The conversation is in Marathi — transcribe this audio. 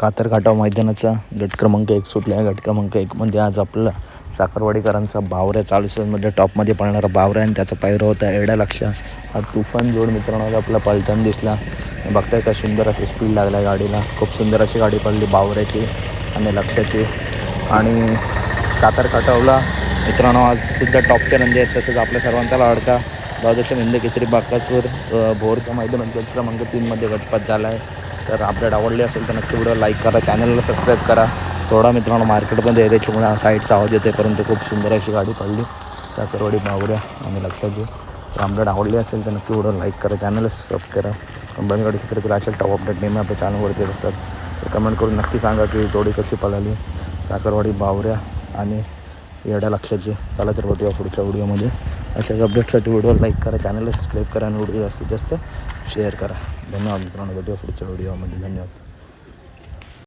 कातरघाटाव मैदानाचा गट क्रमांक एक सुटला आहे गट क्रमांक एकमध्ये म्हणजे आज आपला साखरवाडीकरांचा बावऱ्या चालू सीझनमध्ये टॉपमध्ये पळणारा बावऱ्या आणि त्याचा पायरा होता एवढ्या लक्ष हा तुफान जोड मित्रांनो आपला पळताना दिसला. बघताय का सुंदर अशी स्पीड लागला गाडीला. खूप सुंदर अशी गाडी पडली बावऱ्याची आणि लक्षाची आणि कातरकाटावला मित्रांनो आज सुद्धा टॉपचे नंदी आहेत. तसंच आपल्या सर्वांचा लाडका. द्वादश हिंद केसरी बाकासूर भोरच्या मैदानात गट क्रमांक तीनमध्ये गटपात झाला आहे तर अपडेट आवडली असेल तर नक्की व्हिडिओ लाईक करा चॅनलला सबस्क्राईब करा. थोडा मित्रांनो मार्केटमध्ये आहे त्याच्यामुळे साईडचा आवाज येते परंतु खूप सुंदर अशी गाडी पडली. साखरवाडी बावऱ्या आणि लक्षात घेऊ. तर अपडेट आवडली असेल तर नक्की व्हिडिओ लाईक करा चॅनलला सबस्क्राईब करा. कंपनी गाडी चित्रातील असेल टॉप अपडेट नेहमी आपल्या चॅनलवरती येत असतात. तर कमेंट करून नक्की सांगा की जोडी कशी पळाली. साखरवाडी बावऱ्या आणि येड्या लक्षाची चला तर भेटूया पुढच्या व्हिडिओमध्ये. अशा अपडेटसाठी व्हिडिओ लाईक करा चॅनलला सबस्क्राईब करा आणि व्हिडिओ जास्तीत जास्त शेअर करा. धन्यवाद मित्रांनो. भेटूया पुढच्या व्हिडिओमध्ये. धन्यवाद.